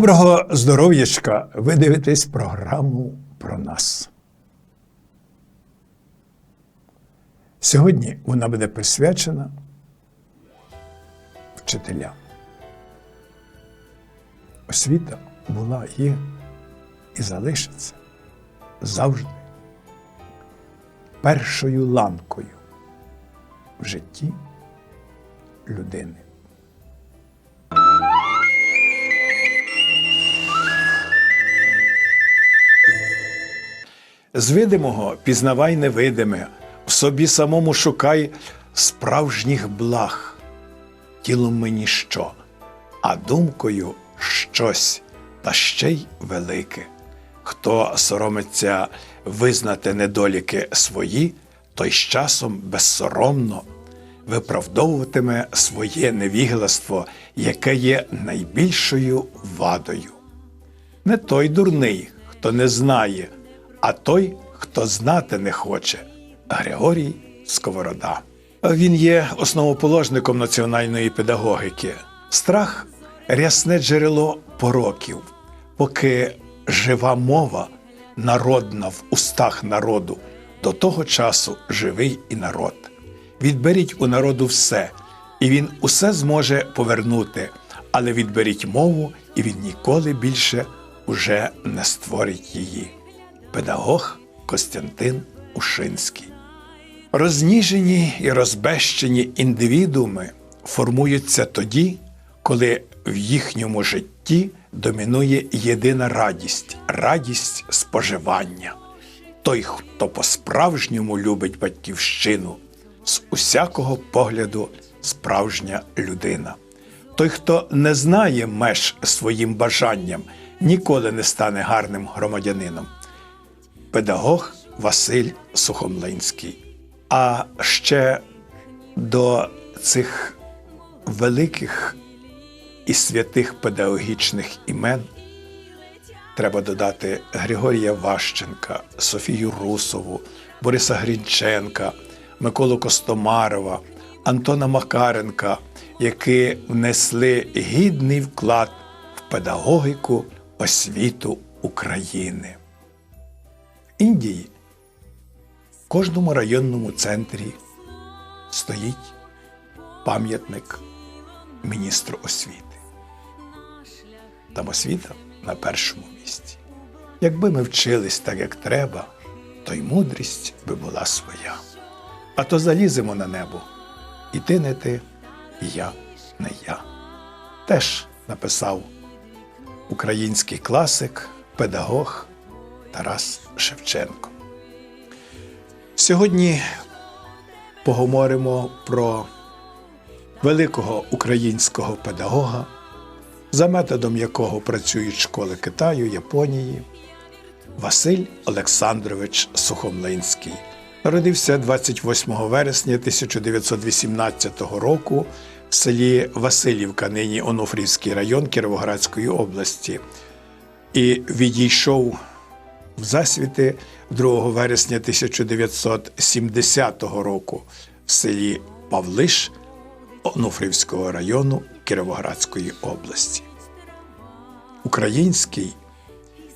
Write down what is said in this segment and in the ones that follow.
Доброго здоров'ячка! Ви дивитесь програму про нас. Сьогодні вона буде присвячена вчителям. Освіта була, є і залишиться завжди першою ланкою в житті людини. З видимого пізнавай невидиме, в собі самому шукай справжніх благ. Тілом мені що, а думкою щось, та ще й велике. Хто соромиться визнати недоліки свої, той з часом безсоромно виправдовуватиме своє невігластво, яке є найбільшою вадою. Не той дурний, хто не знає, а той, хто знати не хоче. Григорій Сковорода. Він є основоположником національної педагогіки. Страх рясне джерело пороків, поки жива мова народна в устах народу, до того часу живий і народ. Відберіть у народу все, і він усе зможе повернути, але відберіть мову, і він ніколи більше уже не створить її. Педагог Костянтин Ушинський. Розніжені і розбещені індивідууми формуються тоді, коли в їхньому житті домінує єдина радість радість споживання. Той, хто по-справжньому любить батьківщину, з усякого погляду справжня людина. Той, хто не знає меж своїм бажанням, ніколи не стане гарним громадянином. Педагог Василь Сухомлинський. А ще до цих великих і святих педагогічних імен треба додати Григорія Ващенка, Софію Русову, Бориса Грінченка, Миколу Костомарова, Антона Макаренка, які внесли гідний вклад в педагогіку освіту України. Індії в кожному районному центрі стоїть пам'ятник міністру освіти. Там освіта на першому місці. Якби ми вчились так, як треба, то й мудрість би була своя. А то заліземо на небо. І ти не ти, і я не я. Теж написав український класик, педагог Тарас Шевченко. Сьогодні поговоримо про великого українського педагога, за методом якого працюють школи Китаю, Японії, Василь Олександрович Сухомлинський. Народився 28 вересня 1918 року в селі Васильівка, нині Онуфрівський район Кіровоградської області, і відійшов в засвіти 2 вересня 1970 року в селі Павлиш Онуфрівського району Кіровоградської області. Український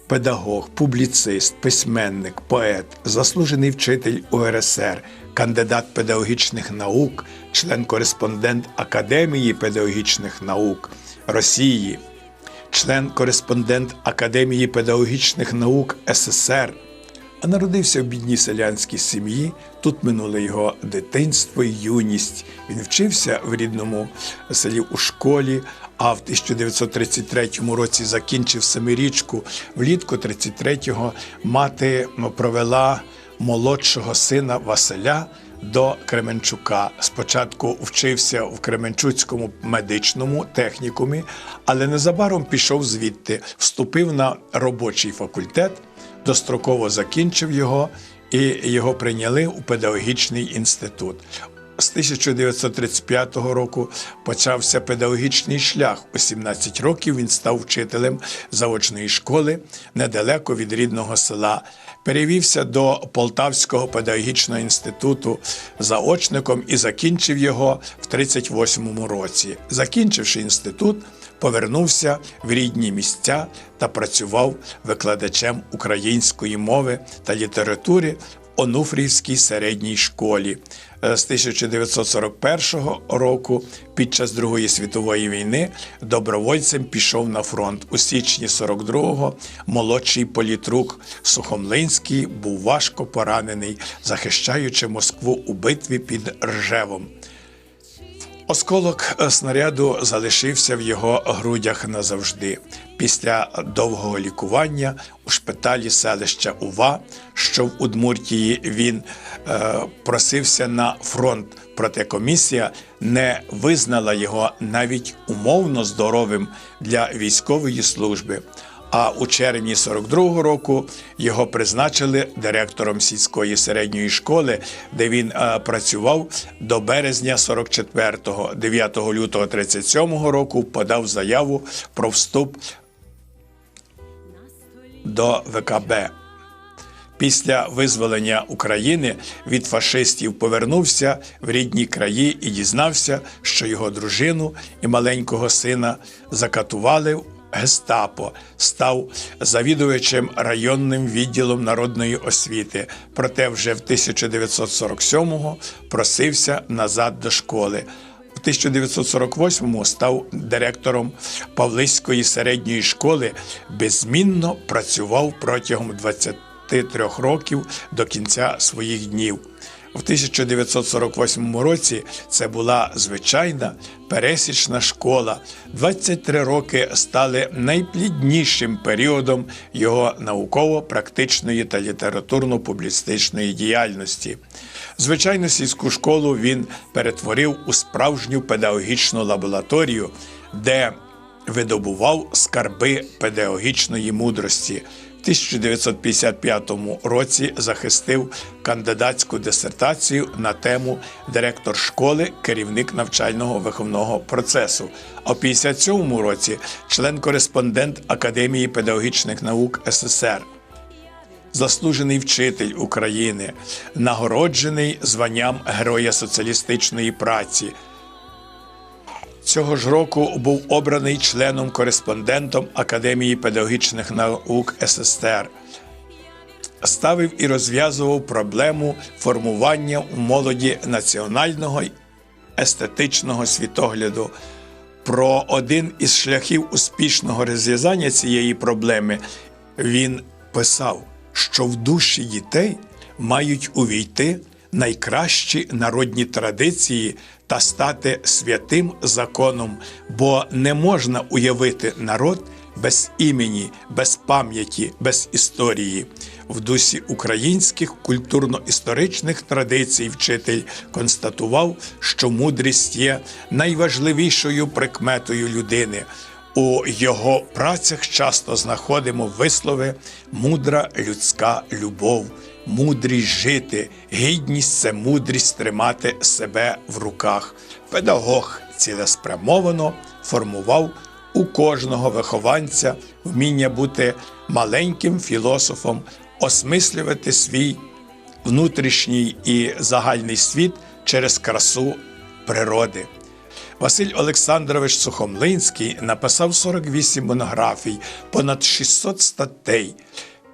педагог, публіцист, письменник, поет, заслужений вчитель УРСР, кандидат педагогічних наук, член-кореспондент Академії педагогічних наук Росії, член-кореспондент Академії педагогічних наук СССР. А народився в бідній селянській сім'ї. Тут минуло його дитинство і юність. Він вчився в рідному селі у школі, а в 1933 році закінчив семирічку. Влітку 33-го мати провела молодшого сина Василя до Кременчука. Спочатку вчився в Кременчуцькому медичному технікумі, але незабаром пішов звідти, вступив на робочий факультет достроково закінчив його, і його прийняли у педагогічний інститут. З 1935 року почався педагогічний шлях. У 17 років він став вчителем заочної школи недалеко від рідного села. Перевівся до Полтавського педагогічного інституту заочником і закінчив його в 38 році. Закінчивши інститут, повернувся в рідні місця та працював викладачем української мови та літератури Онуфрівській середній школі. Е, З 1941 року, під час Другої світової війни, добровольцем пішов на фронт. У січні 42-го молодший політрук Сухомлинський був важко поранений, захищаючи Москву у битві під Ржевом. Осколок е, снаряду залишився в його грудях назавжди. Після довгого лікування у шпиталі селища Ува, що в Удмуртії, він е, просився на фронт. Проте комісія не визнала його навіть умовно здоровим для військової служби. А у червні 42-го року його призначили директором сільської середньої школи, де він е, працював до березня 44-го. 9 лютого 37-го року подав заяву про вступ до ВКБ. Після визволення України від фашистів повернувся в рідні краї і дізнався, що його дружину і маленького сина закатували гестапо, став завідувачем районним відділом народної освіти. Проте вже в 1947-го просився назад до школи. У 1948-му став директором Павлиської середньої школи, беззмінно працював протягом 23 років до кінця своїх днів. У 1948 році це була звичайна пересічна школа. 23 роки стали найпліднішим періодом його науково-практичної та літературно-публістичної діяльності. Звичайно, сільську школу він перетворив у справжню педагогічну лабораторію, де видобував скарби педагогічної мудрості. В 1955 році захистив кандидатську дисертацію на тему директор школи, керівник навчального виховного процесу. А в 57 році член-кореспондент Академії педагогічних наук СССР. Заслужений вчитель України, нагороджений званням Героя соціалістичної праці. Цього ж року був обраний членом-кореспондентом Академії педагогічних наук СССР. Ставив і розв'язував проблему формування у молоді національного естетичного світогляду. Про один із шляхів успішного розв'язання цієї проблеми він писав, що в душі дітей мають увійти найкращі народні традиції та стати святим законом, бо не можна уявити народ без імені, без пам'яті, без історії. В дусі українських культурно-історичних традицій вчитель констатував, що мудрість є найважливішою прикметою людини. У його працях часто знаходимо вислови мудра людська любов, мудрість жити, гідність це мудрість тримати себе в руках. Педагог цілеспрямовано формував у кожного вихованця вміння бути маленьким філософом, осмислювати свій внутрішній і загальний світ через красу природи. Василь Олександрович Сухомлинський написав 48 монографій, понад 600 статей,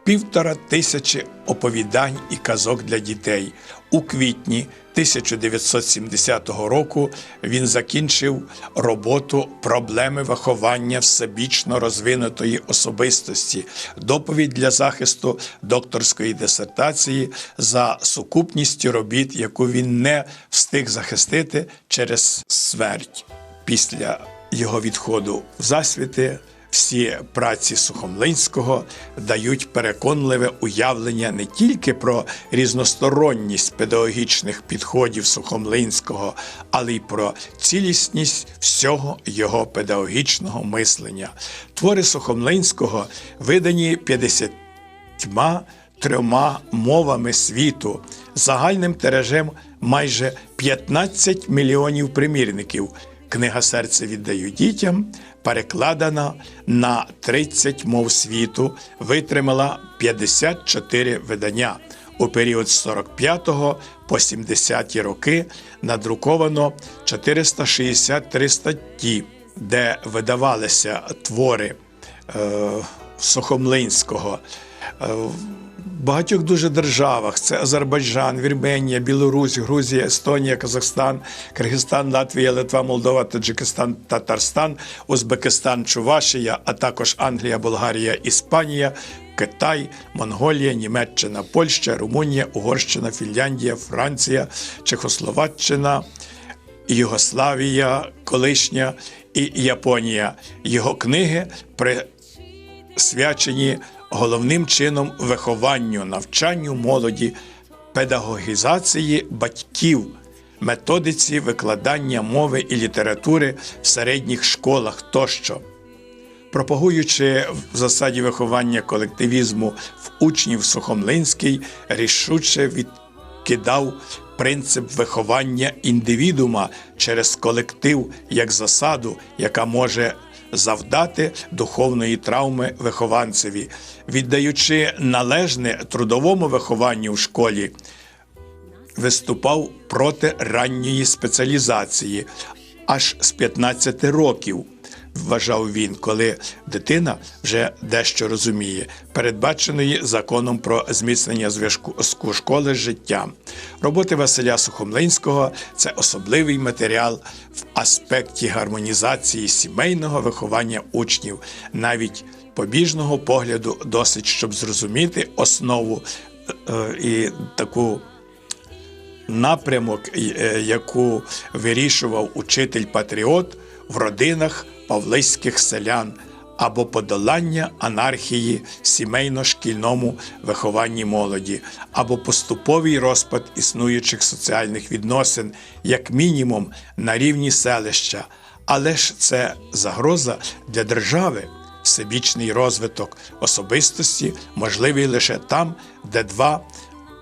півтора тисячі оповідань і казок для дітей. У квітні 1970 року він закінчив роботу проблеми виховання всебічно розвинутої особистості, доповідь для захисту докторської дисертації за сукупністю робіт, яку він не встиг захистити через смерть. Після його відходу в засвіти всі праці Сухомлинського дають переконливе уявлення не тільки про різносторонність педагогічних підходів Сухомлинського, але й про цілісність всього його педагогічного мислення. Твори Сухомлинського видані 50 трьома мовами світу, загальним тиражем майже 15 мільйонів примірників. Книга Серце віддаю дітям перекладена на 30 мов світу, витримала 54 видання. У період з 45 по 70 роки надруковано 463 статті, де видавалися твори е, Сухомлинського. Е, багатьох дуже державах це Азербайджан, Вірменія, Білорусь, Грузія, Естонія, Казахстан, Киргизстан, Латвія, Литва, Молдова, Таджикистан, Татарстан, Узбекистан, Чувашія, а також Англія, Болгарія, Іспанія, Китай, Монголія, Німеччина, Польща, Румунія, Угорщина, Фінляндія, Франція, Чехословаччина. Югославія, колишня і Японія. Його книги присвячені головним чином вихованню, навчанню молоді, педагогізації батьків, методиці викладання мови і літератури в середніх школах тощо. Пропагуючи в засаді виховання колективізму в учнів Сухомлинський, рішуче відкидав принцип виховання індивідума через колектив як засаду, яка може завдати духовної травми вихованцеві, віддаючи належне трудовому вихованню в школі, виступав проти ранньої спеціалізації аж з 15 років. Вважав він, коли дитина вже дещо розуміє, передбаченої законом про зміцнення зв'язку школи з життям. Роботи Василя Сухомлинського це особливий матеріал в аспекті гармонізації сімейного виховання учнів, навіть побіжного погляду досить, щоб зрозуміти основу е, і таку напрямок, е, яку вирішував учитель-патріот в родинах павлиських селян або подолання анархії в сімейно-шкільному вихованні молоді, або поступовий розпад існуючих соціальних відносин, як мінімум на рівні селища. Але ж це загроза для держави. Всебічний розвиток особистості можливий лише там, де два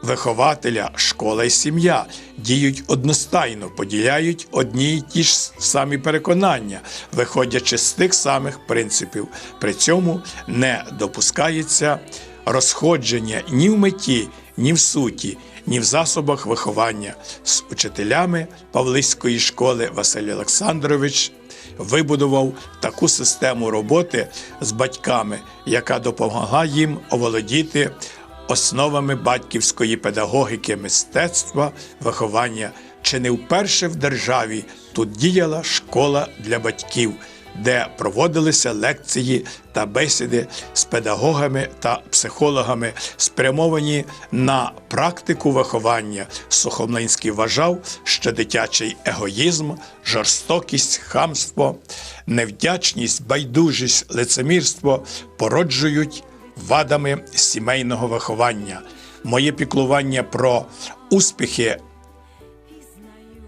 вихователя, школа і сім'я діють одностайно, поділяють одні й ті ж самі переконання, виходячи з тих самих принципів. При цьому не допускається розходження ні в меті, ні в суті. Ні в засобах виховання з учителями Павлиської школи Василь Олександрович вибудував таку систему роботи з батьками, яка допомогла їм оволодіти основами батьківської педагогіки мистецтва, виховання. Чи не вперше в державі тут діяла школа для батьків, де проводилися лекції та бесіди з педагогами та психологами, спрямовані на практику виховання. Сухомлинський вважав, що дитячий егоїзм, жорстокість, хамство, невдячність, байдужість, лицемірство породжують вадами сімейного виховання. Моє піклування про успіхи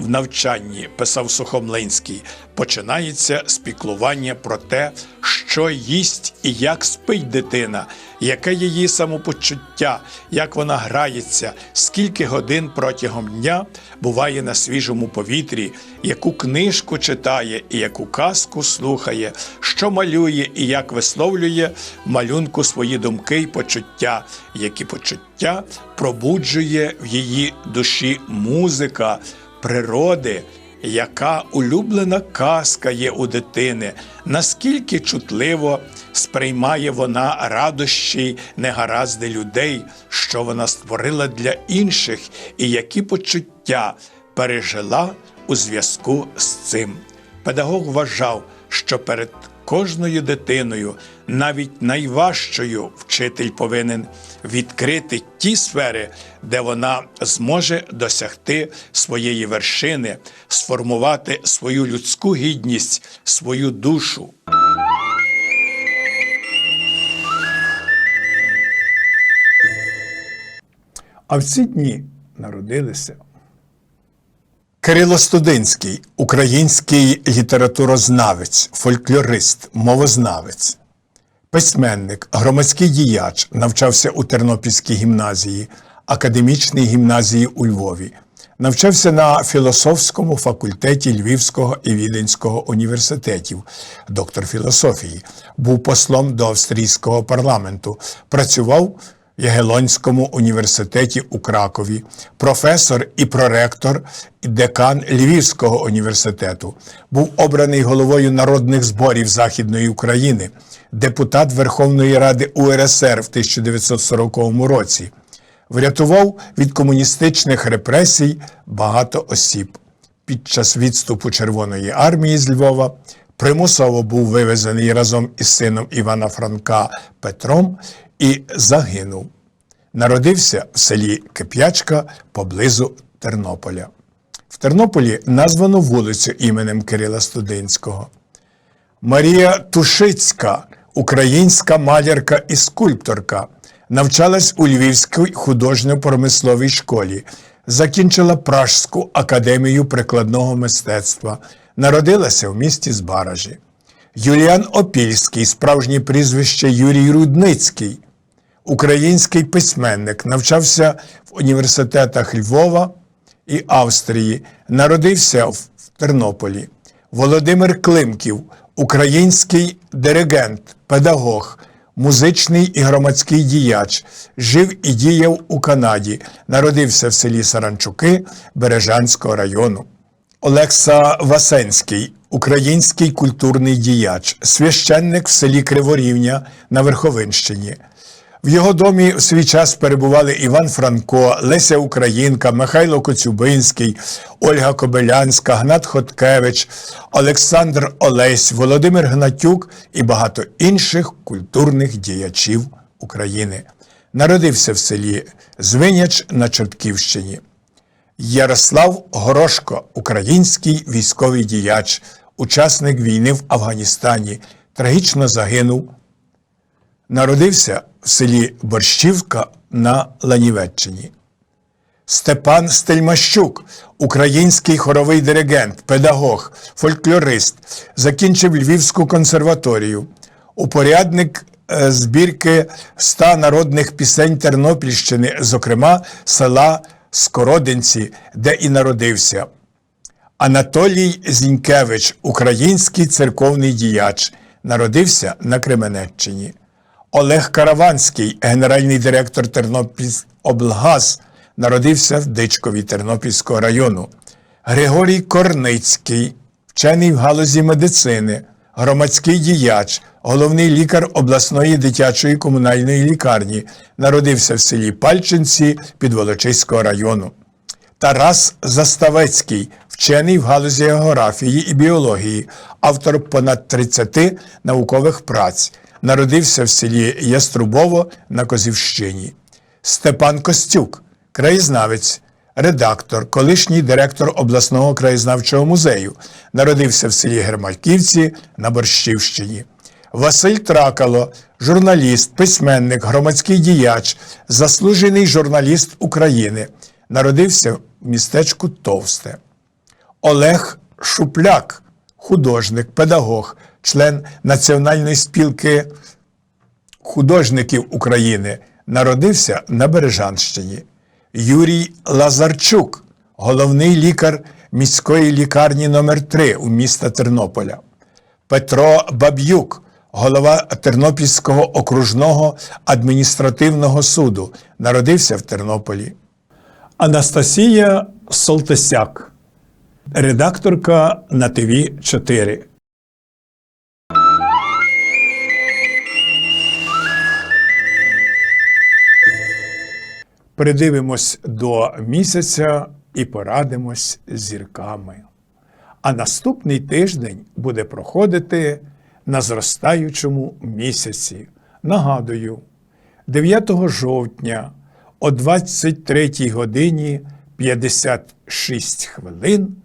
в навчанні, писав Сухомлинський, починається з піклування про те, що їсть і як спить дитина, яке її самопочуття, як вона грається, скільки годин протягом дня буває на свіжому повітрі, яку книжку читає і яку казку слухає, що малює і як висловлює в малюнку свої думки й почуття, які почуття пробуджує в її душі музика природи, яка улюблена казка є у дитини, наскільки чутливо сприймає вона радощі негаразди людей, що вона створила для інших, і які почуття пережила у зв'язку з цим. Педагог вважав, що перед кожною дитиною, навіть найважчою, вчитель повинен відкрити ті сфери, де вона зможе досягти своєї вершини, сформувати свою людську гідність, свою душу. А в ці дні народилися Кирило Студинський, український літературознавець, фольклорист, мовознавець, письменник, громадський діяч, навчався у Тернопільській гімназії, академічній гімназії у Львові. Навчався на філософському факультеті Львівського і Віденського університетів, доктор філософії, був послом до австрійського парламенту, працював Ягелонському університеті у Кракові, професор і проректор, і декан Львівського університету, був обраний головою народних зборів Західної України, депутат Верховної Ради УРСР в 1940 році. Врятував від комуністичних репресій багато осіб. Під час відступу Червоної армії з Львова примусово був вивезений разом із сином Івана Франка Петром і загинув. Народився в селі Кип'ячка поблизу Тернополя. В Тернополі названо вулицю іменем Кирила Студинського. Марія Тушицька, українська малярка і скульпторка, навчалась у Львівській художньо-промисловій школі, закінчила Пражську академію прикладного мистецтва, народилася в місті Збаражі. Юліан Опільський, справжнє прізвище Юрій Рудницький, український письменник, навчався в університетах Львова і Австрії, народився в Тернополі. Володимир Климків, український диригент, педагог, музичний і громадський діяч, жив і діяв у Канаді, народився в селі Саранчуки Бережанського району. Олекса Васенський, український культурний діяч, священник в селі Криворівня на Верховинщині. В його домі в свій час перебували Іван Франко, Леся Українка, Михайло Коцюбинський, Ольга Кобилянська, Гнат Хоткевич, Олександр Олесь, Володимир Гнатюк і багато інших культурних діячів України. Народився в селі Звиняч на Чортківщині. Ярослав Горошко, український військовий діяч, учасник війни в Афганістані, трагічно загинув Народився в селі Борщівка на Ланівеччині. Степан Стельмащук, український хоровий диригент, педагог, фольклорист, закінчив Львівську консерваторію, упорядник е, збірки ста народних пісень Тернопільщини, зокрема села Скородинці, де і народився. Анатолій Зінькевич, український церковний діяч, народився на Кременеччині. Олег Караванський, генеральний директор Тернопільоблгаз, народився в Дичкові Тернопільського району. Григорій Корницький, вчений в галузі медицини, громадський діяч, головний лікар обласної дитячої комунальної лікарні, народився в селі Пальчинці Підволочиського району. Тарас Заставецький, вчений в галузі географії і біології, автор понад 30 наукових праць, народився в селі Яструбово на Козівщині. Степан Костюк, краєзнавець, редактор, колишній директор обласного краєзнавчого музею, народився в селі Гермаківці на Борщівщині. Василь Тракало, журналіст, письменник, громадський діяч, заслужений журналіст України, народився в містечку Товсте. Олег Шупляк, художник, педагог, член Національної спілки художників України, народився на Бережанщині. Юрій Лазарчук, головний лікар міської лікарні номер 3 у міста Тернополя. Петро Баб'юк, голова Тернопільського окружного адміністративного суду, народився в Тернополі. Анастасія Солтесяк, редакторка на ТВ 4. Придивимось до місяця і порадимось зірками. А наступний тиждень буде проходити на зростаючому місяці. Нагадую, 9 жовтня о 23 годині 56 хвилин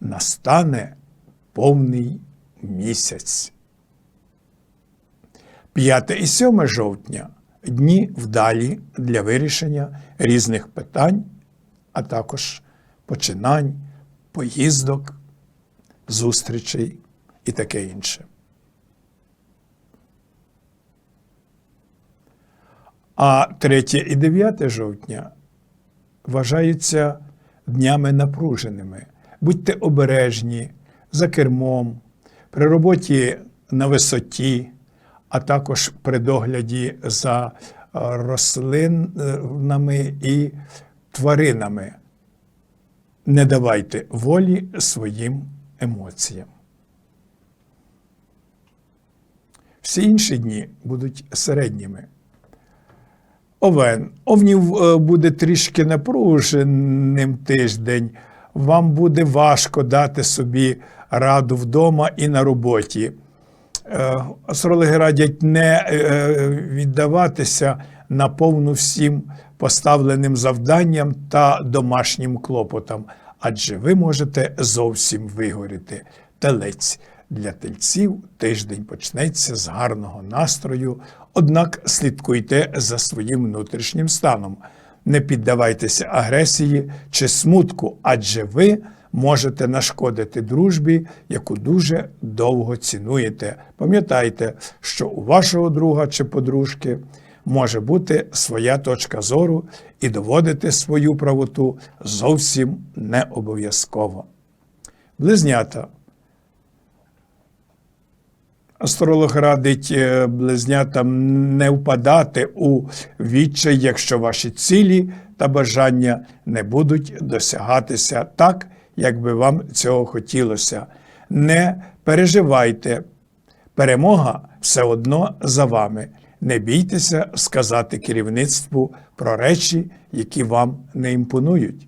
настане повний місяць. 5 і 7 жовтня дні вдалі для вирішення різних питань, а також починань, поїздок, зустрічей і таке інше. А 3 і 9 жовтня вважаються днями напруженими. Будьте обережні за кермом, при роботі на висоті, а також при догляді за е, рослинами і тваринами. Не давайте волі своїм емоціям. Всі інші дні будуть середніми. Овен. Овнів е, буде трішки напруженим тиждень. Вам буде важко дати собі раду вдома і на роботі. Е, Астрологи радять не е, віддаватися на повну всім поставленим завданням та домашнім клопотам, адже ви можете зовсім вигоріти. Телець. Для тельців тиждень почнеться з гарного настрою, однак слідкуйте за своїм внутрішнім станом. Не піддавайтеся агресії чи смутку, адже ви можете нашкодити дружбі, яку дуже довго цінуєте. Пам'ятайте, що у вашого друга чи подружки може бути своя точка зору, і доводити свою правоту зовсім не обов'язково. Близнята. Астролог радить е, близнятам не впадати у відчай, якщо ваші цілі та бажання не будуть досягатися так, як би вам цього хотілося. Не переживайте, перемога все одно за вами. Не бійтеся сказати керівництву про речі, які вам не імпонують.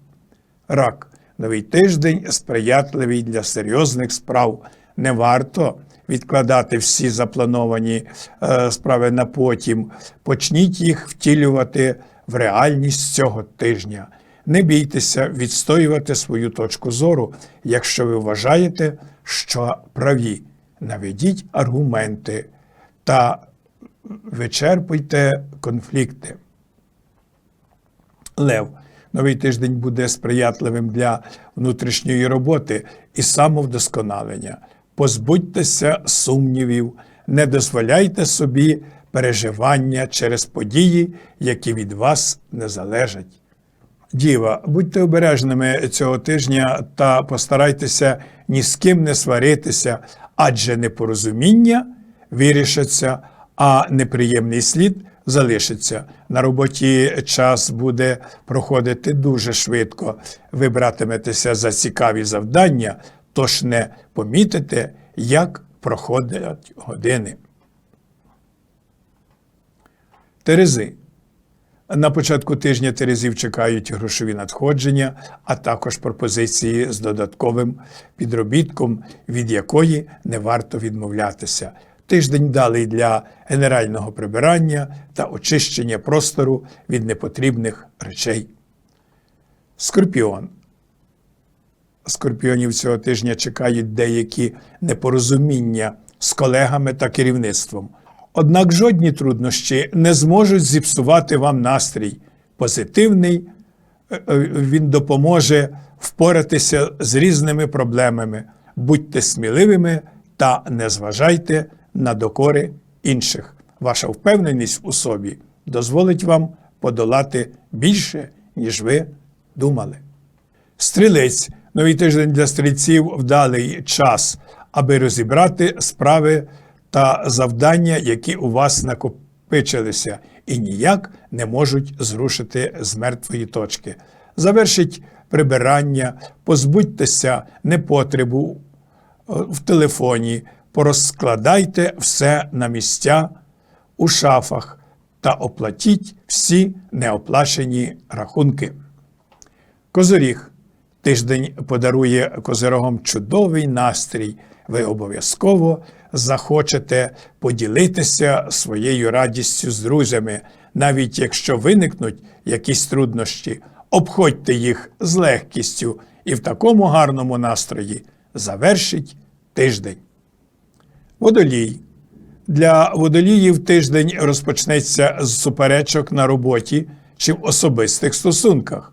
Рак. Новий тиждень сприятливий для серйозних справ. Не варто відкладати всі заплановані е, справи на потім. Почніть їх втілювати в реальність цього тижня. Не бійтеся відстоювати свою точку зору, якщо ви вважаєте, що праві. Наведіть аргументи та вичерпуйте конфлікти. Лев. Новий тиждень буде сприятливим для внутрішньої роботи і самовдосконалення. Позбудьтеся сумнівів, не дозволяйте собі переживання через події, які від вас не залежать. Діва, будьте обережними цього тижня та постарайтеся ні з ким не сваритися, адже непорозуміння вирішаться, а неприємний слід залишиться. На роботі час буде проходити дуже швидко. Ви братиметеся за цікаві завдання, тож не помітите, як проходять години. Терези. На початку тижня Терезів чекають грошові надходження, а також пропозиції з додатковим підробітком, від якої не варто відмовлятися. Тиждень далий для генерального прибирання та очищення простору від непотрібних речей. Скорпіон. Скорпіонів цього тижня чекають деякі непорозуміння з колегами та керівництвом. Однак жодні труднощі не зможуть зіпсувати вам настрій. Позитивний е, е, він допоможе впоратися з різними проблемами. Будьте сміливими та не зважайте на докори інших. Ваша впевненість у собі дозволить вам подолати більше, ніж ви думали. Стрілець новий тиждень для стрільців вдалий час, аби розібрати справи та завдання, які у вас накопичилися, і ніяк не можуть зрушити з мертвої точки. Завершіть прибирання, позбудьтеся непотребу е, в телефоні, порозкладайте все на місця у шафах та оплатіть всі неоплачені рахунки. Козоріг. Тиждень подарує козирогам чудовий настрій. Ви обов'язково захочете поділитися своєю радістю з друзями, навіть якщо виникнуть якісь труднощі, обходьте їх з легкістю і в такому гарному настрої завершіть тиждень. Водолій. Для водоліїв тиждень розпочнеться з суперечок на роботі чи в особистих стосунках.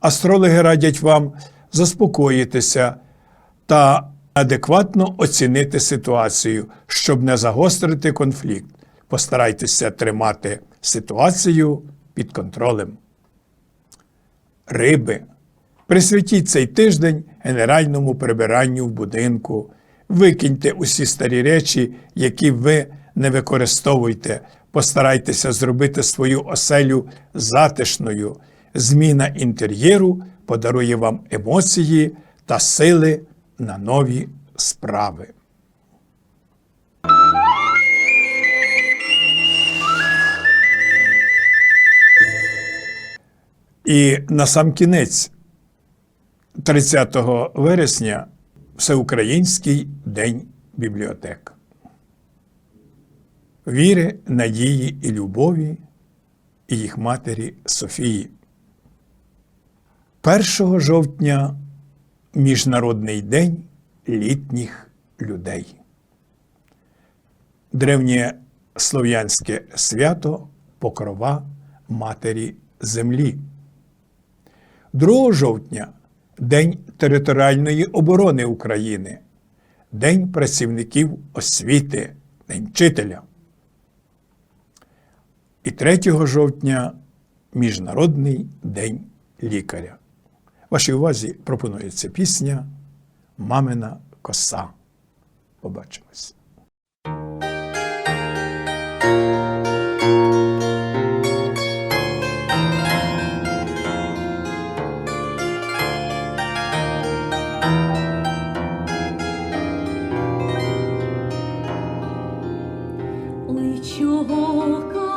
Астрологи радять вам заспокоїтися та адекватно оцінити ситуацію, щоб не загострити конфлікт. Постарайтеся тримати ситуацію під контролем. Риби. Присвятіть цей тиждень генеральному прибиранню в будинку. Викиньте усі старі речі, які ви не використовуєте. Постарайтеся зробити свою оселю затишною. Зміна інтер'єру подарує вам емоції та сили на нові справи. І на сам кінець 30 вересня Всеукраїнський день бібліотек. Віри, надії і любові і їх матері Софії. 1 жовтня Міжнародний день літніх людей. Древнє слов'янське свято Покрова Матері Землі. 2 жовтня День територіальної оборони України, День працівників освіти, День вчителя. І 3 жовтня Міжнародний день лікаря. Вашій увазі пропонується пісня Мамина коса. Побачимось. Чого